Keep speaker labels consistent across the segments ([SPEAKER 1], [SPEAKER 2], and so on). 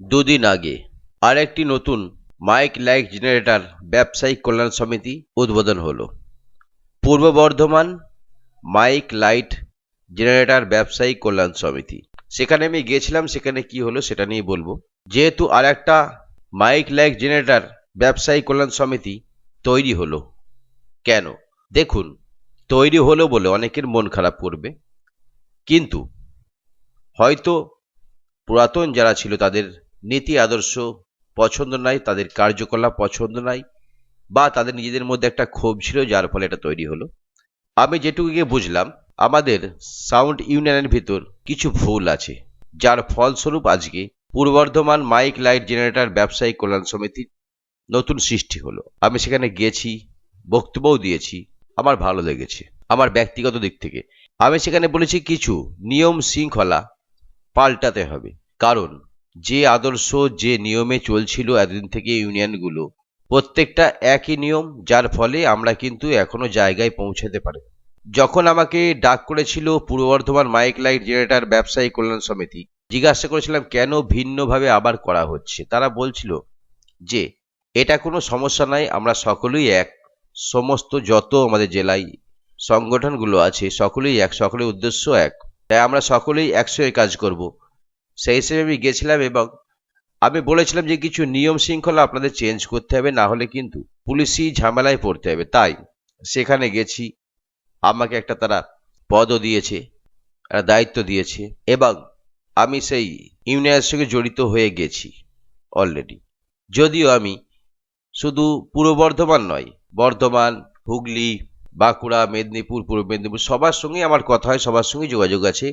[SPEAKER 1] দুদিন আগে আরেকটি নতুন মাইক লাইট জেনারেটর ব্যবসায়িক কল্যাণ সমিতি উদ্বোধন হলো। পূর্ব বর্ধমান মাইক লাইট জেনারেটর ব্যবসায়িক কল্যাণ সমিতি। সেখানে আমি গিয়েছিলাম, সেখানে কি হলো সেটা নিয়ে বলব। যেহেতু আর একটা মাইক লাইট জেনারেটর ব্যবসায়িক কল্যাণ সমিতি তৈরি হলো। কেন? দেখুন, তৈরি হলো বলে অনেকের মন খারাপ করবে। কিন্তু হয়তো পুরাতন যারা ছিল তাদের নীতি, আদর্শ পছন্দ নাই, তাদের কার্যকলাপ পছন্দ নাই, বা তাদের নিজেদের মধ্যে একটা ক্ষোভ ছিল, যার ফলে এটা তৈরি হলো। আমি যেটুকু গিয়ে বুঝলাম, আমাদের সাউন্ড ইউনিয়নের ভিতর কিছু ভুল আছে। যার ফলস্বরূপ আজকে পূর্ব বর্ধমান মাইক লাইট জেনারেটর ব্যবসায়িক কল্যাণ সমিতি নতুন সৃষ্টি হলো। আমি সেখানে গিয়েছি বক্তব্যও দিয়েছি, আমার ভালো লেগেছে, আমার ব্যক্তিগত দিক থেকে। আমি সেখানে বলেছি, কিছু নিয়ম শৃঙ্খলা পাল্টাতে হবে। কারণ যে আদর্শ, যে নিয়মে চলছিল এতদিন থেকে ইউনিয়নগুলো, প্রত্যেকটা একই নিয়ম, যার ফলে আমরা কিন্তু এখনও জায়গায় পৌঁছাতে পারি। যখন আমাকে ডাক করেছিল পূর্ব বর্ধমান মাইক লাইট জেনারেটর ব্যবসায়ী কল্যাণ সমিতি, জিজ্ঞাসা করেছিলাম কেন ভিন্নভাবে আবার করা হচ্ছে, তারা বলছিল যে, এটা কোনো সমস্যা নাই, আমরা সকলেই এক, সমস্ত যত আমাদের জেলায় সংগঠনগুলো আছে, সকলেই এক, সকলের উদ্দেশ্য এক। তাই আমরা সকলেই একসঙ্গে কাজ করব। সেই হিসেবে আমি গেছিলাম এবং আমি বলেছিলাম যে কিছু নিয়ম শৃঙ্খলা আপনাদের চেঞ্জ করতে হবে, না হলে কিন্তু পুলিশি ঝামেলায় পড়তে হবে। তাই সেখানে গেছি, আমাকে একটা তারা পদও দিয়েছে, একটা দায়িত্ব দিয়েছে এবং আমি সেই ইউনিয়নের সঙ্গে জড়িত হয়ে গেছি অলরেডি যদিও আমি শুধু পূর্ব বর্ধমান নয়, বর্ধমান, হুগলি, বাঁকুড়া, মেদিনীপুর, পূর্ব মেদিনীপুর সবার সঙ্গেই আমার কথা হয়, সবার সঙ্গেই যোগাযোগ আছে।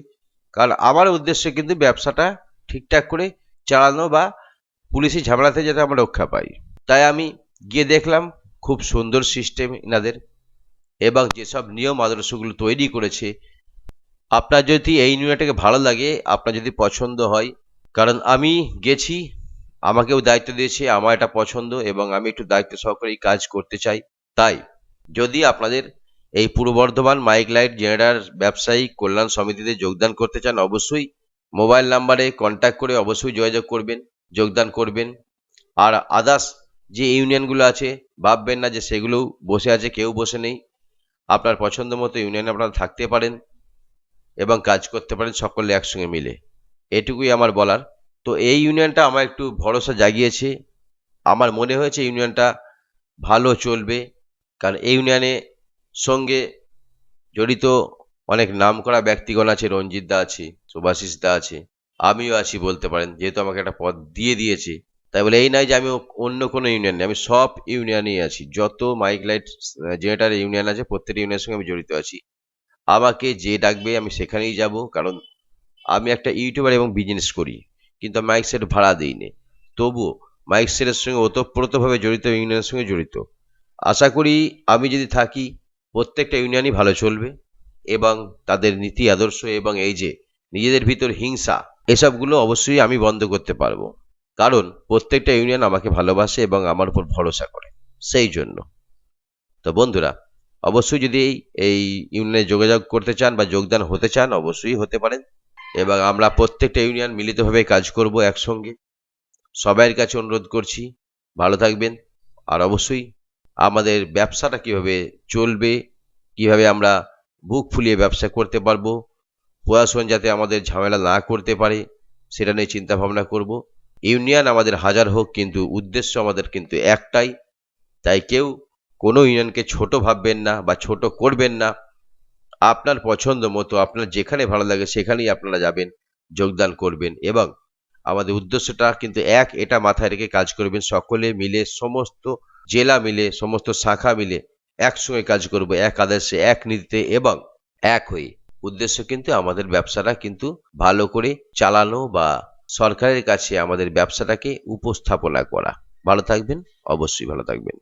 [SPEAKER 1] কারণ আমার উদ্দেশ্য কিন্তু ব্যবসাটা ঠিকঠাক করে চালানো বা পুলিশি ঝামেলা থেকে যাতে আমরা রক্ষা পাই। তাই আমি গিয়ে দেখলাম, খুব সুন্দর সিস্টেম এনাদের এবং যেসব নিয়ম আদর্শগুলো তৈরি করেছে। আপনার যদি এই ইউনিয়নটাকে ভালো লাগে, আপনার যদি পছন্দ হয়, কারণ আমি গেছি, আমাকেও দায়িত্ব দিয়েছে, আমার এটা পছন্দ এবং আমি একটু দায়িত্ব সহকারে কাজ করতে চাই। তাই যদি আপনাদের এই পূর্ব বর্ধমান মাইক লাইট জেনারেটর ব্যবসায়ী কল্যাণ সমিতিতে যোগদান করতে চান অবশ্যই। মোবাইল নাম্বারে কন্ট্যাক্ট করে অবশ্যই যোগাযোগ করবেন, যোগদান করবেন। আর আদার্স যে ইউনিয়নগুলো আছে, ভাববেন না যে সেগুলোও বসে আছে, কেউ বসে নেই। আপনার পছন্দ মতো ইউনিয়নে আপনারা থাকতে পারেন এবং কাজ করতে পারেন সকলে একসঙ্গে মিলে। এটুকুই আমার বলার। তো এই ইউনিয়নটা আমার একটু ভরসা জাগিয়েছে। আমার মনে হয়েছে ইউনিয়নটা ভালো চলবে। কারণ এই ইউনিয়নে সঙ্গে জড়িত অনেক নামকরা ব্যক্তিগণ আছে, রঞ্জিত দা আছে, সুভাষিস দা আছে, আমিও আছি বলতে পারেন, যেহেতু আমাকে একটা পদ দিয়ে দিয়েছে। তাই বলে এই নয় যে আমি অন্য কোনো ইউনিয়নে আমি সব ইউনিয়নেই আছি, যত মাইক লাইট জেনারেটার ইউনিয়ন আছে, প্রত্যেকটা ইউনিয়নের সঙ্গে আমি জড়িত আছি। আমাকে যে ডাকবে আমি সেখানেই যাব, কারণ আমি একটা ইউটিউবার এবং বিজনেস করি, কিন্তু মাইক সেট ভাড়া দিই নে তবুও মাইক সেটের সঙ্গে ওতপ্রোতভাবে জড়িত ইউনিয়নের সঙ্গে জড়িত। আশা করি আমি যদি থাকি প্রত্যেকটা ইউনিয়নই ভালো চলবে এবং তাদের নীতি আদর্শ এবং এই যে নিজেদের ভিতর হিংসা, এসবগুলো অবশ্যই আমি বন্ধ করতে পারব। কারণ প্রত্যেকটা ইউনিয়ন আমাকে ভালোবাসে এবং আমার উপর ভরসা করে, সেই জন্য। তো বন্ধুরা, অবশ্যই যদি এই ইউনিয়নে যোগাযোগ করতে চান বা যোগদান হতে চান, অবশ্যই হতে পারেন। এবং আমরা প্রত্যেকটা ইউনিয়ন মিলিতভাবে কাজ করব একসঙ্গে। সবাইয়ের কাছে অনুরোধ করছি, ভালো থাকবেন। আর অবশ্যই আমাদের ব্যবসাটা কীভাবে চলবে, কীভাবে আমরা বুক ফুলিয়ে ব্যবসা করতে পারব, প্রশাসন যাতে আমাদের ঝামেলা না করতে পারে, সেটা নিয়ে চিন্তা ভাবনা করব। ইউনিয়ন আমাদের হাজার হোক, কিন্তু উদ্দেশ্য আমাদের কিন্তু একটাই। তাই কেউ কোনো ইউনিয়নকে ছোট ভাববেন না বা ছোট করবেন না। আপনার পছন্দ মতো, আপনার যেখানে ভালো লাগে সেখানেই আপনারা যাবেন, যোগদান করবেন এবং আমাদের উদ্দেশ্যটা কিন্তু এক, এটা মাথায় রেখে কাজ করবেন সকলে মিলে, সমস্ত জেলা মিলে, সমস্ত শাখা মিলে একসঙ্গে কাজ করব, এক আদেশে এক নীতিতে এবং এক হয়ে। উদ্দেশ্য কিন্তু আমাদের ব্যবসাটা কিন্তু ভালো করে চালানো বা সরকারের কাছে আমাদের ব্যবসাটাকে উপস্থাপনা করা। ভালো থাকবেন, অবশ্যই ভালো থাকবেন।